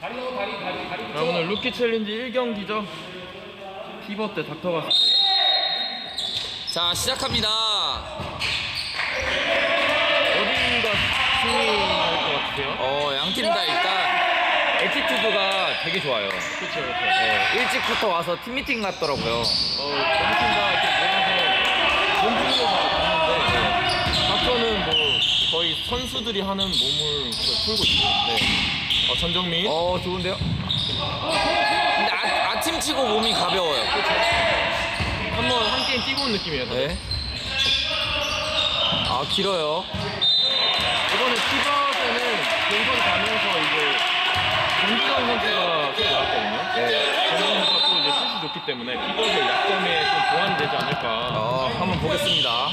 자, 오늘 루키 챌린지 1경기죠. 피벗 때 닥터가 자 시작합니다. 어딘가 승리할 것 같으세요? 어 양 팀 다 일단 에티튜드가 되게 좋아요. 그렇죠, 그렇죠. 네, 일찍부터 와서 팀 미팅 같더라고요. 어, 정팀다 이렇게 모여서 몸 푸는 거 봤는데 닥터는 뭐 거의 선수들이 하는 몸을 거의 풀고 있죠. 네. 어, 전정민. 어 좋은데요? 근데 아, 아침 치고 몸이 가벼워요. 한번 한 게임 뛰고 온 느낌이에요. 다들. 네. 아 길어요. 이번에 피벗에는 본선 가면서 이제 정기현 선수가 또 나왔거든요. 네. 정기현 선수가 또 이제 슛이 좋기 때문에 피벗의 약점에 좀 보완이 되지 않을까. 어 한번 보겠습니다.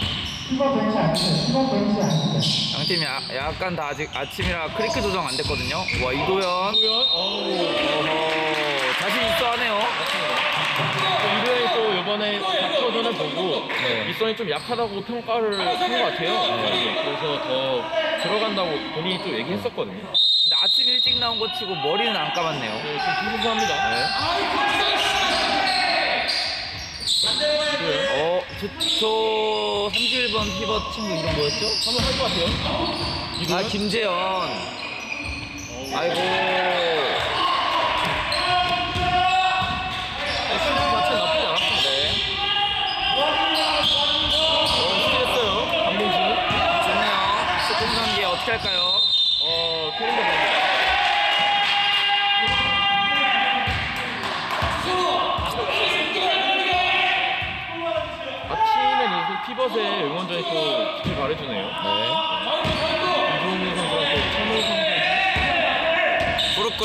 7번 벤치 안 돼. 7번 벤치 안 돼. 양팀이 야, 약간 다 아직 아침이라 크리크 조정 안 됐거든요. 와 이도현. 어우, 어허 자신 있어 하네요. 또 이도현이 또 이번에 닥터전을 보고 네. 미선이 좀 약하다고 평가를 한 것 같아요. 그래서 더 들어간다고 본인이 또 얘기했었거든요. 근데 아침 일찍 나온 거 치고 머리는 안 감았네요. 네, 좀 불분합니다. 네. 이도현. 어, 저, 저 31번 피벗 친구 이름 뭐였죠? 한번 할 것 같아요. 아. 김재현. 아이고.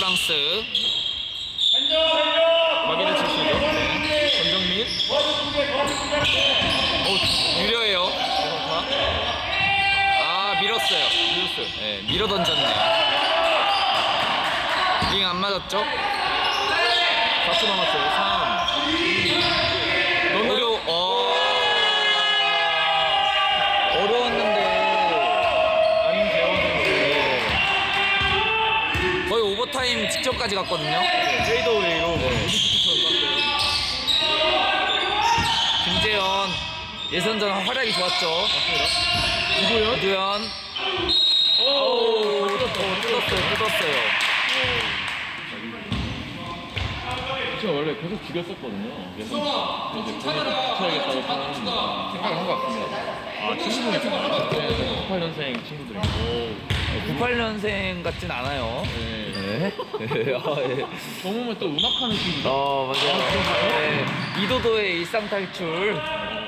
선수 브루크랑스. 마기를 칠수죠. 전정민. 오, 유려해요. 아, 밀었어요. 네, 밀어 던졌네요. 링 안 맞았죠? 4초 남았어요. 3, 2, 너무 어려, 어. 직전까지 갔거든요. 페이더웨이로 뭐 김재현. 예선전 활약이 좋았죠. 이도현. 이두현. 오, 뜯었어요, 뜯었어요. 제가 원래 계속 죽였었거든요. 그래서 이제 본인을 붙여야겠다고 저는 생각을 한 것 같습니다. 아, 친구분이시나요? 네, 98년생 친구들이고. 98년생 같진 않아요. 네. 네. 아, 예. 정우면 또 음악하는 친구죠. 어, 맞아요. 네. 이도도의 일상 탈출.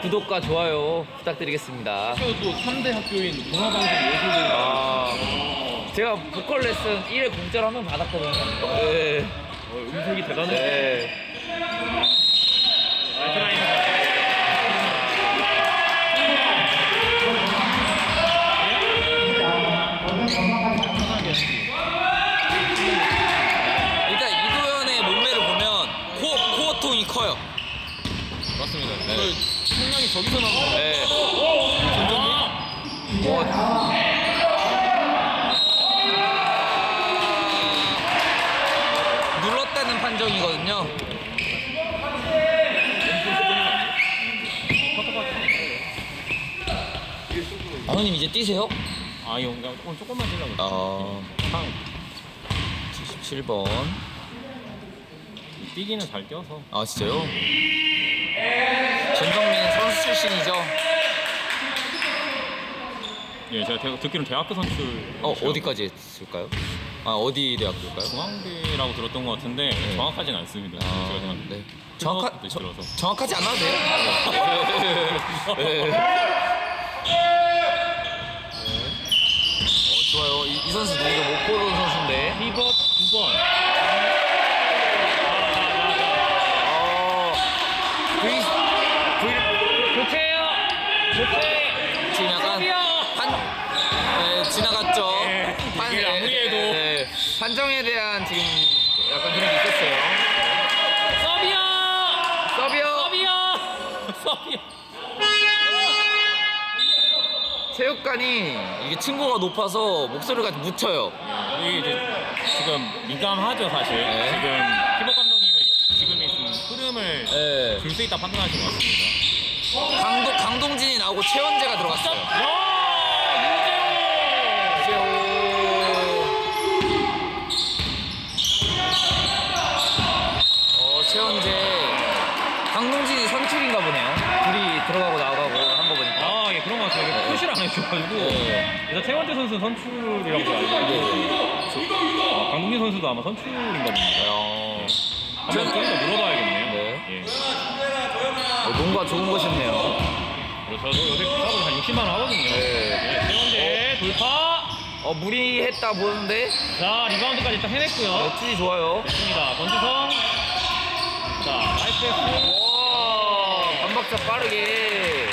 구독과 좋아요 부탁드리겠습니다. 학교 또 3대 학교인 동아방송 예술대. 아, 제가 보컬 레슨 1회 공짜로 한 번 받았거든요. 네. 어, 음색이 대단해. 네. 네. 그 성량이 저기서 나온 거예요. 네. 전정민. 어. 눌렀다는 판정이거든요. 아버님 이제 뛰세요? 아, 이 조금 조금만 뛰려고. 어, 상. 77번. 뛰기는 잘 뛰어서. 아 진짜요? 전정민 선수 출신이죠? 예, 제가 대, 듣기로는 대학교 선출. 어 어디까지 했을까요? 아 어디 대학교일까요? 중앙대라고 들었던 것 같은데 정확하지는 않습니다. 아, 제가 그냥 네. 정확하, 때 저, 들어서. 정확하지 않아도 돼요. 네. 네. 어, 좋아요. 이, 이 선수 누구죠? 못 보던 선수인데. 피벗 9번. 어, V, V, 교체요! 교체! 지금 약간 판, 네, 지나갔죠. 네, 이게 아무리해도. 네, 판정에 대한 지금 약간 그런 게 있었어요. 서비야! 서비어! 서비야! 서비야! 체육관이 이게 층고가 높아서 목소리가 묻혀요. 이게 이제 지금 민감하죠 사실. 네. 지금 피복 감독님은 지금이 좀 흐름을 네. 줄수 있다 판단하신 것 같습니다. 강동 강동진이 나오고 최원재가 들어갔어요. 야 어 최원재 강동진이 선출인가 보네요. 둘이 들어가고 나가고 한 거 보니까. 아, 예, 그런 것 같아요. 이게 네. 일단 최원재 선수는 선출이라고 알고 강동진 선수도 아마 선출인가 봅니다. 어, 한번 좀더 물어봐야겠네요. 네. 예. 어, 뭔가 좋은 것이네요. 그리고 저도 요새 사업을 한 60만 원 하거든요. 네. 네, 최원재 돌파. 어 무리했다 보는데 자, 리바운드까지 일단 해냈고요. 어, 투지 좋아요. 됐습니다. 권지성. 자, 나이스 패스. 와 반박자 빠르게.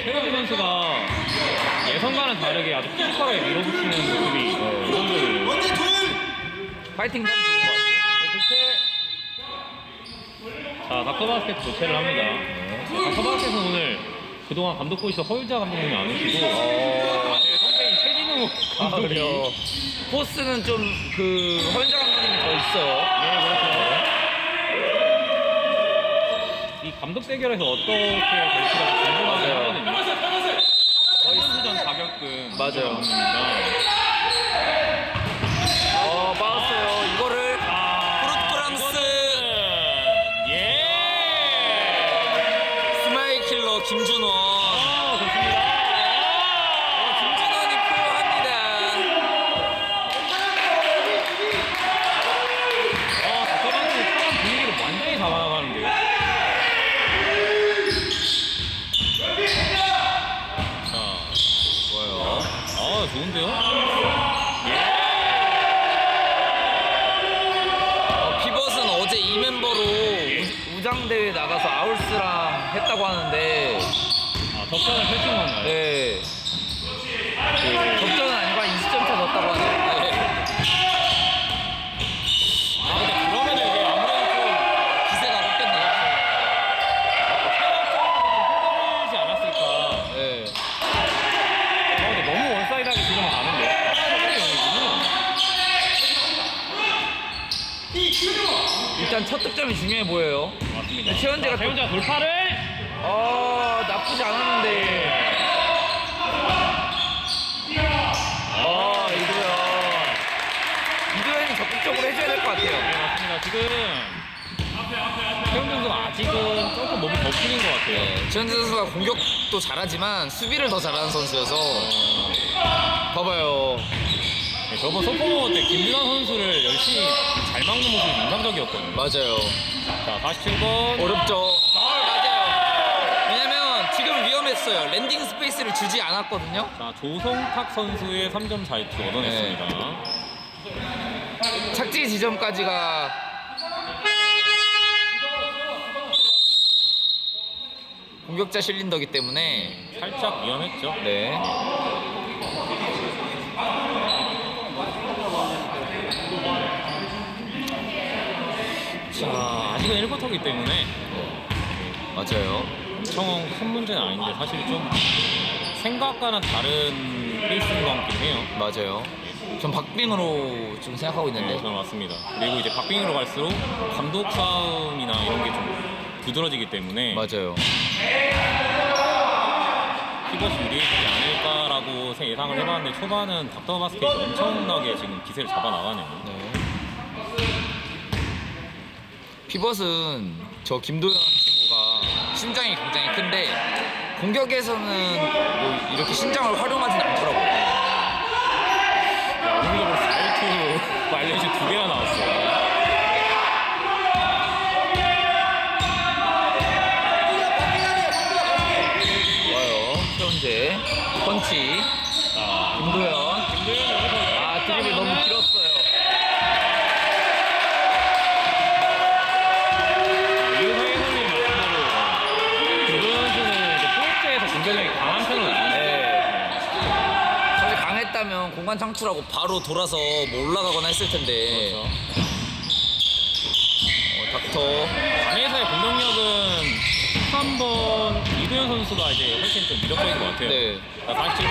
자, 최원재 선수가 예선과는 다르게 아주 피지컬하게 밀어붙이는 모습이 그 정도예요. 파이팅 참 좋은 것 같아요. 자, 닥터바스켓 교체를 합니다. 네, 닥터바스켓은 오늘 그동안 감독 보이서 허유자 감독님이 안 오시고 어, 제 선배인 최진우 아, 감독이 그래요. 포스는 좀 그 허윤자 감독님이 더 있어요. 네, 그렇죠. 감독 대결에서 어떻게 될지가 궁금하긴 맞아요. 하거든요. 거의 수전 자격금 맞아요. 감독입니다. 어 빠졌어요. 이거를 아, 프랑스. 예. 스마일 킬러 김준원. 아, 좋습니다. 어, 김준원이 표합니다. 아, 닥터바스켓 사람 분위기를 완전히 잡아나가는데요. 자, 좋아요. 아 좋은데요? 어, 피벗은 어제 이 멤버로 우- 우장대회 나가서 아울스랑 했다고 하는데 아 접전을 펼친 건가요? 네. 그 접전은 아니고 한 20점 차 넣었다고 하네요. 네. 아 근데 그러면은 이제 아무래도 기세가 꺾였네요. 좀 흔들리지 않았을까 네. 아 근데 너무 원사이드하게 지금 가는데 일단 첫 득점이 중요해 보여요. 맞습니다 최원재가 자, 최원재가 돌파를 어, 나쁘지 않았는데. 어, 이도현. 이도현이 적극적으로 해줘야 될 것 같아요. 네 맞습니다 지금 최원재 선수가 아직은 조금 몸이 덮이는 것 같아요 네, 최현재 선수가 공격도 잘하지만 수비를 더 잘하는 선수여서 봐봐요. 네, 저번 소포모 때 김준환 선수를 열심히 잘 막는 모습이 인상적이었거든요 맞아요. 자 47번 어렵죠. 아, 맞아요. 왜냐면 지금 위험했어요. 랜딩 스페이스를 주지 않았거든요. 자 조성탁 선수의 3점 자유투 얻어냈습니다 착지 지점까지가 공격자 실린더기 때문에 살짝 위험했죠 네. 자 아직은 1쿼터기 때문에 맞아요. 엄청 큰 문제는 아닌데 사실 좀 생각과는 다른 페이스인 것 같긴 해요. 맞아요. 전 박빙으로 좀 생각하고 네, 있는데 저는 맞습니다. 그리고 이제 박빙으로 갈수록 감독 싸움이나 이런 게 좀 두드러지기 때문에 맞아요. 피벗이 유리해지지 않을까라고 세- 예상을 해봤는데 초반은 닥터 바스켓이 엄청나게 지금 기세를 잡아나가네요. 네. 피벗은 저 김도현 친구가 신장이 굉장히 큰데 공격에서는 뭐 이렇게 신장을 활용하진 않더 중간 창출하고 바로 돌아서 뭐 올라가거나 했을 텐데 그렇죠. 어, 닥터 강해사의 공격력은 한번 이도현 선수가 이제 훨씬 좀 미력적인 것 같아요. 네. 자, 47번.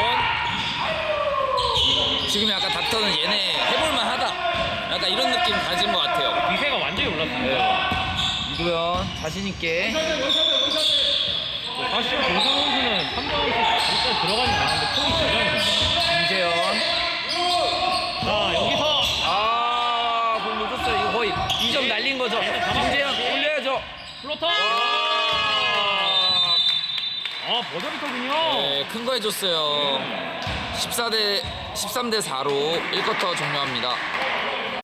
지금 약간 닥터는 얘네 해볼만 하다 약간 이런 느낌 가진 것 같아요 기세가 완전히 올랐습니다. 네. 이도현 자신있게 또 사실 공성 선수는 3번 일단 들어가지 않았는데 폼이 버터. 아, 버저비터군요. 네, 큰 거 해줬어요. 14대 13대 4로 1쿼터 종료합니다.